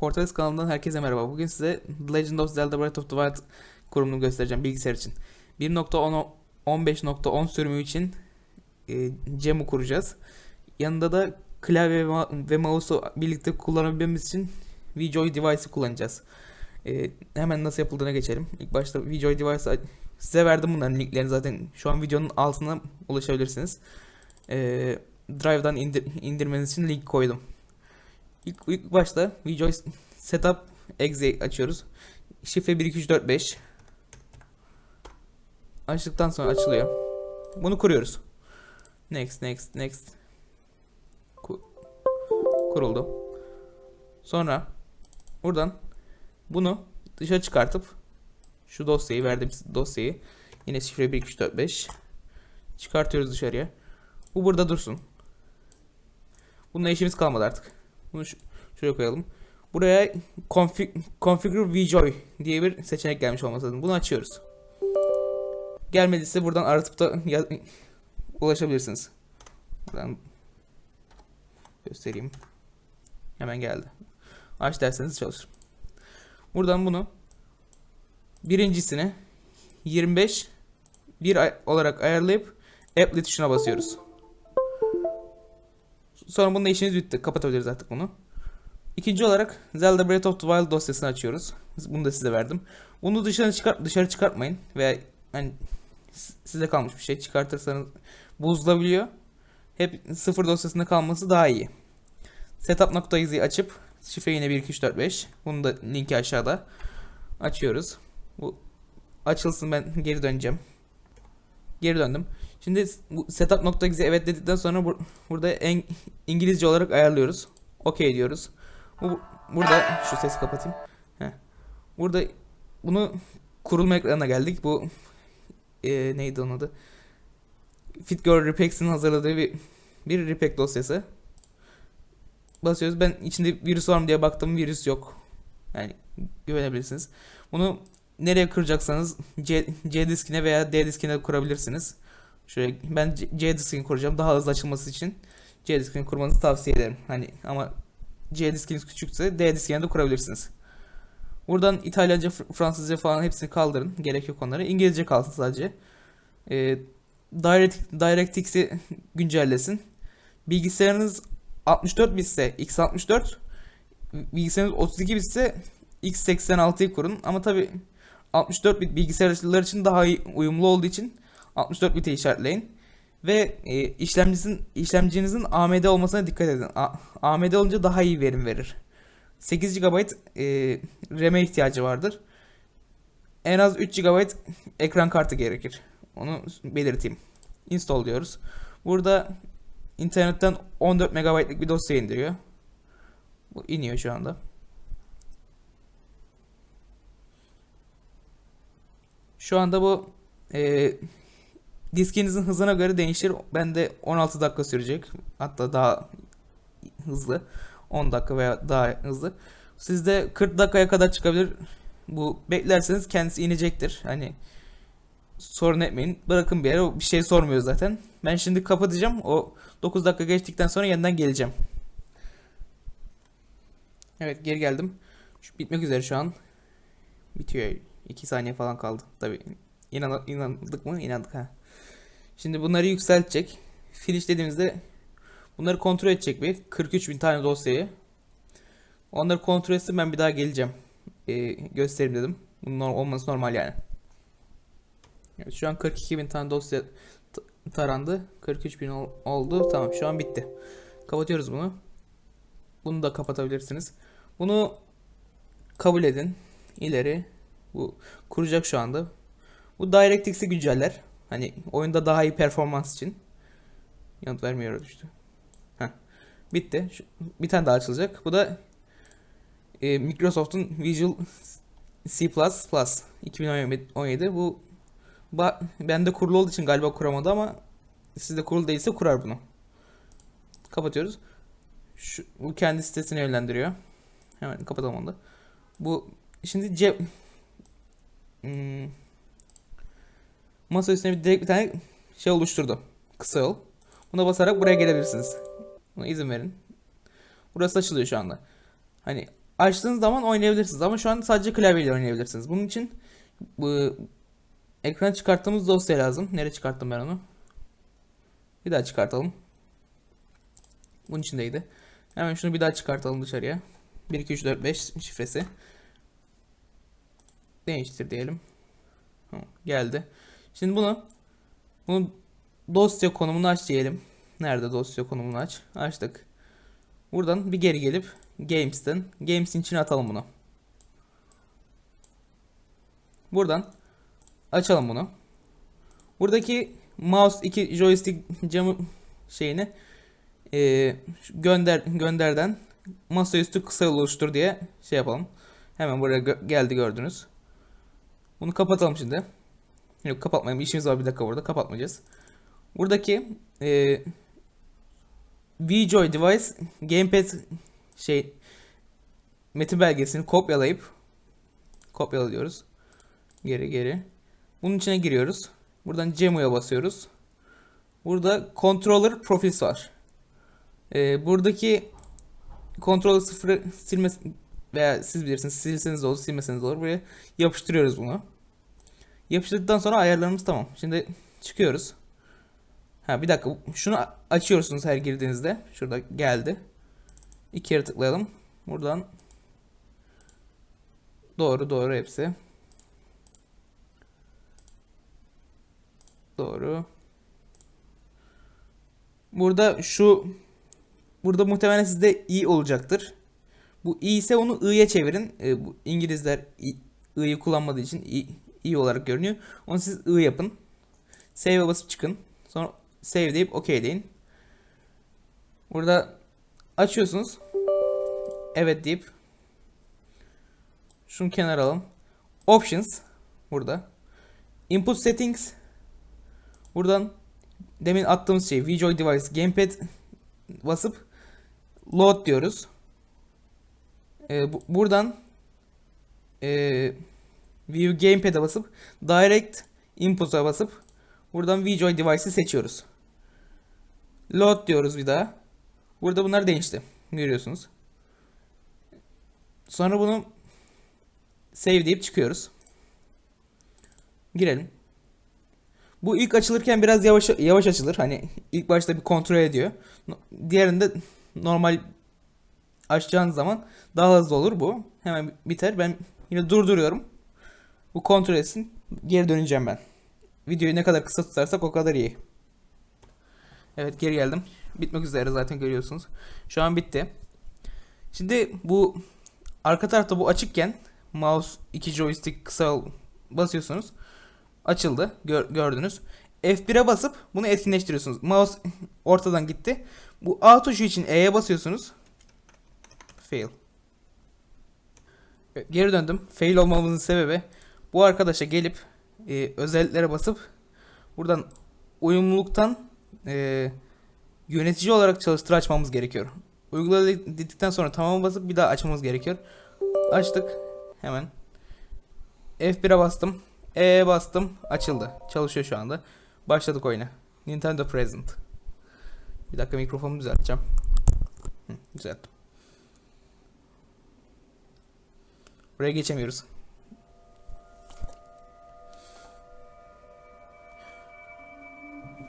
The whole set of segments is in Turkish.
Portales kanalından herkese merhaba. Bugün size Legend of Zelda Breath of the Wild kurumunu göstereceğim bilgisayar için. 1.10 15.10 sürümü için e, Cemu kuracağız. Yanında da klavye ve, ve mouse'u birlikte kullanabilmemiz için VJoy device'ı kullanacağız. E, hemen nasıl yapıldığına geçelim. İlk başta VJoy device'ı size verdim bunların linklerini zaten şu an videonun altına ulaşabilirsiniz. E, Drive'dan indir, indirmeniz için link koydum. İlk, ilk başta VJoy Setup Exe açıyoruz. Şifre 12345. Açtıktan sonra açılıyor. Bunu kuruyoruz. Next, next, next. Ku- kuruldu. Sonra buradan bunu dışarı çıkartıp şu dosyayı verdiğim dosyayı yine şifre 12345 çıkartıyoruz dışarıya. Bu burada dursun. Bununla işimiz kalmadı artık. Bunu şuraya koyalım. Buraya config, configure vjoy diye bir seçenek gelmiş olması lazım. Bunu açıyoruz. Gelmediyse buradan aratıp da ulaşabilirsiniz. Buradan göstereyim. Hemen geldi. Aç derseniz çalışır. Buradan bunu birincisini 25 bir olarak ayarlayıp applet tuşuna basıyoruz. Sonra bununla işimiz bitti. Kapatabiliriz artık bunu. İkinci olarak Zelda Breath of the Wild dosyasını açıyoruz. Bunu da size verdim. Bunu dışarı çıkart dışarı çıkartmayın veya s- size kalmış bir şey çıkartırsanız bozulabiliyor. Hep sıfır dosyasında kalması daha iyi. Setup.exe açıp şifre yine 12345. Bunu da linki aşağıda. Açıyoruz. Bu açılsın ben geri döneceğim. Geri döndüm. Şimdi bu setup.exe evet dedikten sonra bur- burada en, İngilizce olarak ayarlıyoruz. OK diyoruz. Bu burada şu sesi kapatayım. Heh. Burada bunu kurulma ekranına geldik. Bu e, neydi onun adı? FitGirl Repacks'in hazırladığı bir bir repack dosyası. Basıyoruz. Ben içinde virüs var mı diye baktım. Virüs yok. Yani güvenebilirsiniz. Bunu nereye kuracaksanız C, C diskine veya D diskine kurabilirsiniz. Şöyle ben C, diskini kuracağım daha hızlı açılması için. C diskini kurmanızı tavsiye ederim. Hani ama C diskiniz küçükse D diskine de kurabilirsiniz. Buradan İtalyanca, Fr- Fransızca falan hepsini kaldırın. Gerek yok onlara. İngilizce kalsın sadece. Ee, Direct, DirectX'i güncellesin. Bilgisayarınız 64 bitse x64, bilgisayarınız 32 bitse x86'yı kurun. Ama tabi 64 bit bilgisayarlar için daha iyi uyumlu olduğu için 64 bit'e işaretleyin. Ve e, işlemcinizin işlemcinizin AMD olmasına dikkat edin. A- AMD olunca daha iyi verim verir. 8 GB e, RAM'e ihtiyacı vardır. En az 3 GB ekran kartı gerekir. Onu belirteyim. Install diyoruz. Burada internetten 14 MB'lik bir dosya indiriyor. Bu iniyor şu anda. Şu anda bu e, diskinizin hızına göre değişir. Bende 16 dakika sürecek. Hatta daha hızlı. 10 dakika veya daha hızlı. Sizde 40 dakikaya kadar çıkabilir. Bu beklerseniz kendisi inecektir. Hani sorun etmeyin. Bırakın bir yere. Bir şey sormuyor zaten. Ben şimdi kapatacağım. O 9 dakika geçtikten sonra yeniden geleceğim. Evet geri geldim. Şu, bitmek üzere şu an. Bitiyor. 2 saniye falan kaldı. Tabi inan inandık mı? İnandık ha. Şimdi bunları yükseltecek. Finish dediğimizde bunları kontrol edecek bir 43 bin tane dosyayı. Onları kontrol etsin ben bir daha geleceğim. Ee, göstereyim dedim. Bunun olması normal yani. Evet, şu an 42 bin tane dosya tarandı. 43 bin ol- oldu. Tamam şu an bitti. Kapatıyoruz bunu. Bunu da kapatabilirsiniz. Bunu kabul edin. İleri. Bu kuracak şu anda. Bu DirectX'i günceller. Hani oyunda daha iyi performans için. Yanıt vermiyor düştü. Heh. Bitti. Şu, bir tane daha açılacak. Bu da e, Microsoft'un Visual C++ 2017. Bu ba, bende kurulu olduğu için galiba kuramadı ama sizde kurulu değilse kurar bunu. Kapatıyoruz. Şu, bu kendi sitesine yönlendiriyor. Hemen kapatalım onu da. Bu şimdi C hmm, masa üstüne bir direkt bir tane şey oluşturdu. Kısa yol. Buna basarak buraya gelebilirsiniz. Buna izin verin. Burası açılıyor şu anda. Hani açtığınız zaman oynayabilirsiniz ama şu an sadece klavyeyle oynayabilirsiniz. Bunun için bu ekrana çıkarttığımız dosya lazım. Nereye çıkarttım ben onu? Bir daha çıkartalım. Bunun içindeydi. Hemen şunu bir daha çıkartalım dışarıya. 1 2 3 4 5 şifresi. Değiştir diyelim. Geldi. Şimdi bunu bunu dosya konumunu aç diyelim. Nerede dosya konumunu aç? Açtık. Buradan bir geri gelip Games'ten Games'in içine atalım bunu. Buradan açalım bunu. Buradaki mouse iki joystick camı şeyini e, gönder gönderden masaüstü kısa yol oluştur diye şey yapalım. Hemen buraya gö- geldi gördünüz. Bunu kapatalım şimdi. Yok kapatmayalım. İşimiz var bir dakika burada. Kapatmayacağız. Buradaki e, VJoy device gamepad şey metin belgesini kopyalayıp kopyala diyoruz. Geri geri. Bunun içine giriyoruz. Buradan Gemu'ya basıyoruz. Burada controller profils var. Ee, buradaki controller sıfırı silme veya siz bilirsiniz silseniz olur silmeseniz olur. Buraya yapıştırıyoruz bunu. Yapıştırdıktan sonra ayarlarımız tamam. Şimdi çıkıyoruz. Ha bir dakika şunu açıyorsunuz her girdiğinizde. Şurada geldi. İki kere tıklayalım. Buradan doğru doğru hepsi. Doğru. Burada şu burada muhtemelen sizde i olacaktır. Bu i ise onu i'ye çevirin. E, bu İngilizler i'yi kullanmadığı için i olarak görünüyor. Onu siz i yapın. Save'e basıp çıkın. Sonra save deyip OK deyin. Burada açıyorsunuz. Evet deyip şunu kenara alalım. Options burada. Input settings Buradan demin attığımız şey VJoy device gamepad basıp load diyoruz. Ee, bu- buradan ee, view gamepad'e basıp direct input'a basıp buradan VJoy device'i seçiyoruz. Load diyoruz bir daha. Burada bunlar değişti. Görüyorsunuz. Sonra bunu save deyip çıkıyoruz. Girelim. Bu ilk açılırken biraz yavaş yavaş açılır. Hani ilk başta bir kontrol ediyor. Diğerinde normal açacağınız zaman daha hızlı olur bu. Hemen biter. Ben yine durduruyorum. Bu kontrol etsin. Geri döneceğim ben. Videoyu ne kadar kısa tutarsak o kadar iyi. Evet geri geldim. Bitmek üzere zaten görüyorsunuz. Şu an bitti. Şimdi bu arka tarafta bu açıkken mouse iki joystick kısa basıyorsunuz. Açıldı. Gör- gördünüz. F1'e basıp bunu etkinleştiriyorsunuz. Mouse ortadan gitti. Bu A tuşu için E'ye basıyorsunuz. Fail. Geri döndüm. Fail olmamızın sebebi bu arkadaşa gelip e, özelliklere basıp buradan uyumluluktan e, yönetici olarak çalıştır açmamız gerekiyor. Uygula dedikten sonra tamam basıp bir daha açmamız gerekiyor. Açtık. Hemen. F1'e bastım. E'ye bastım. Açıldı. Çalışıyor şu anda. Başladık oyuna. Nintendo Present. Bir dakika mikrofonumu düzelteceğim. Hı, düzelttim. Buraya geçemiyoruz.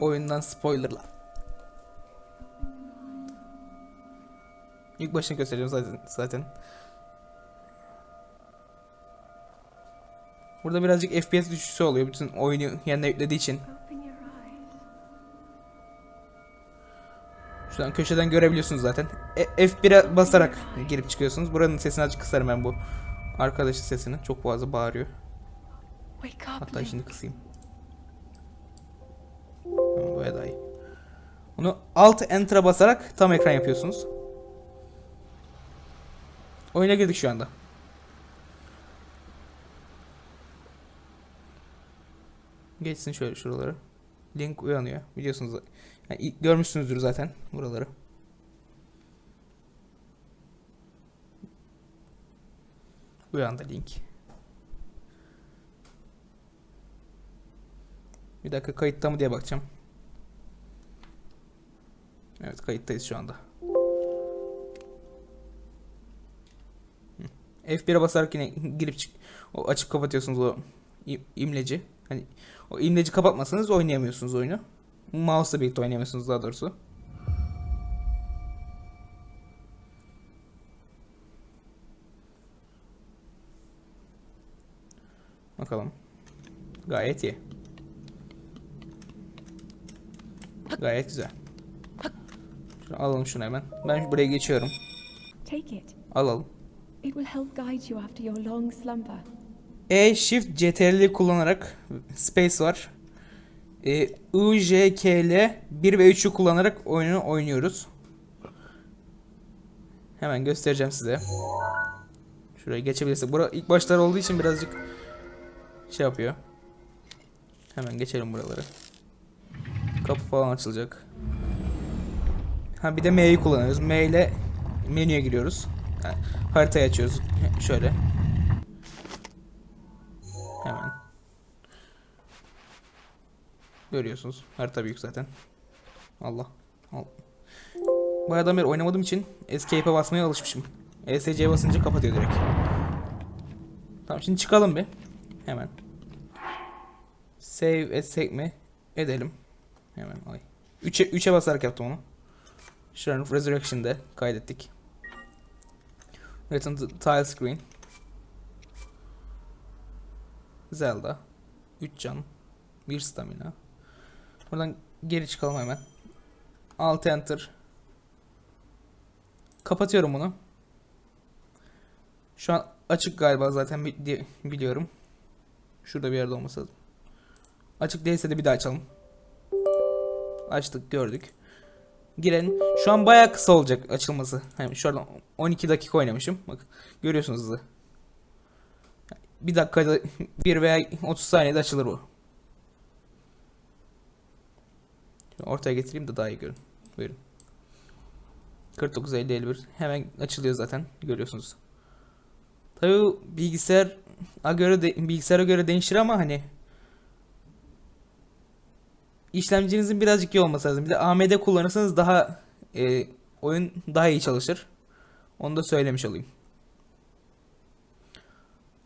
Oyundan spoilerlar. İlk başını göstereceğim zaten. zaten. Burada birazcık FPS düşüşü oluyor bütün oyunu yanına yüklediği için. Şuradan köşeden görebiliyorsunuz zaten. E, F1'e basarak girip çıkıyorsunuz. Buranın sesini azıcık kısarım ben bu. Arkadaşın sesini. Çok fazla bağırıyor. Hatta şimdi kısayım. Daha iyi. Bunu Alt Enter'a basarak tam ekran yapıyorsunuz. Oyuna girdik şu anda. Geçsin şöyle şuraları. Link uyanıyor. Biliyorsunuz. Yani görmüşsünüzdür zaten buraları. Uyandı link. Bir dakika kayıtta mı diye bakacağım. Evet kayıttayız şu anda. Hı. F1'e basarak yine girip çık o açıp kapatıyorsunuz o im- imleci. Hani o imleci kapatmasanız oynayamıyorsunuz oyunu. Mouse'la birlikte oynayamıyorsunuz daha doğrusu. Bakalım. Gayet iyi. Gayet güzel. Alalım şunu hemen. Ben buraya geçiyorum. Take it. Alalım. It will help guide you after your long slumber. E Shift CTRL kullanarak Space var. E, I, J, K, L 1 ve 3'ü kullanarak oyunu oynuyoruz. Hemen göstereceğim size. Şuraya geçebilirsek. Bura ilk başlar olduğu için birazcık şey yapıyor. Hemen geçelim buraları. Kapı falan açılacak. Ha bir de M'yi kullanıyoruz. M ile menüye giriyoruz. Yani haritayı açıyoruz. Şöyle. Hemen. Görüyorsunuz. Harita büyük zaten. Allah. Al. Bayağıdan beri oynamadığım için Escape'e basmaya alışmışım. ESC'ye basınca kapatıyor direkt. Tamam şimdi çıkalım bir. Hemen. Save etsek mi? Edelim. Hemen ay. 3'e 3'e basarak yaptım onu. Sharon of Resurrection'da kaydettik. Return to tile screen. Zelda. 3 can. 1 stamina. Buradan geri çıkalım hemen. Alt enter. Kapatıyorum bunu. Şu an açık galiba zaten biliyorum. Şurada bir yerde olması lazım. Açık değilse de bir daha açalım. Açtık gördük. Girelim. Şu an bayağı kısa olacak açılması. Hani şuradan 12 dakika oynamışım. Bak görüyorsunuz hızı. Bir dakikada bir veya 30 saniyede açılır bu. Şimdi ortaya getireyim de daha iyi görün. Buyurun. 49 50 51 hemen açılıyor zaten görüyorsunuz. Tabii bilgisayar göre de, bilgisayara göre değişir ama hani işlemcinizin birazcık iyi olması lazım. Bir de AMD kullanırsanız daha e, oyun daha iyi çalışır. Onu da söylemiş olayım.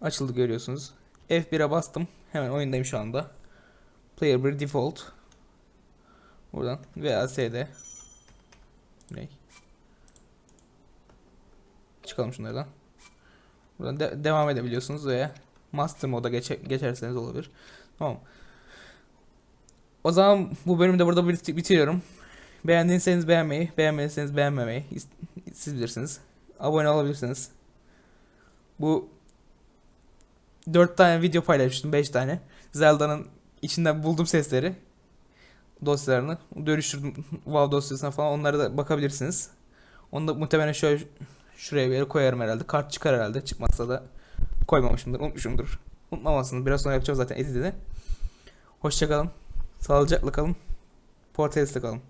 Açıldı görüyorsunuz. F1'e bastım. Hemen oyundayım şu anda. Player 1 default. Buradan VASD. Ne? Çıkalım şunlardan. Buradan de- devam edebiliyorsunuz veya master moda geçe- geçerseniz olabilir. Tamam. O zaman bu bölümü de burada bit- bitiriyorum. Beğendiyseniz beğenmeyi, beğenmediyseniz beğenmemeyi siz bilirsiniz. Abone olabilirsiniz. Bu 4 tane video paylaşmıştım 5 tane. Zelda'nın içinden buldum sesleri. Dosyalarını dönüştürdüm WoW dosyasına falan onlara da bakabilirsiniz. Onu da muhtemelen şöyle şuraya bir yere koyarım herhalde. Kart çıkar herhalde. Çıkmazsa da koymamışımdır, unutmuşumdur. Unutmamazsınız. Biraz sonra yapacağım zaten edit'i. Hoşçakalın. Sağlıcakla kalın. Portalis'te kalın.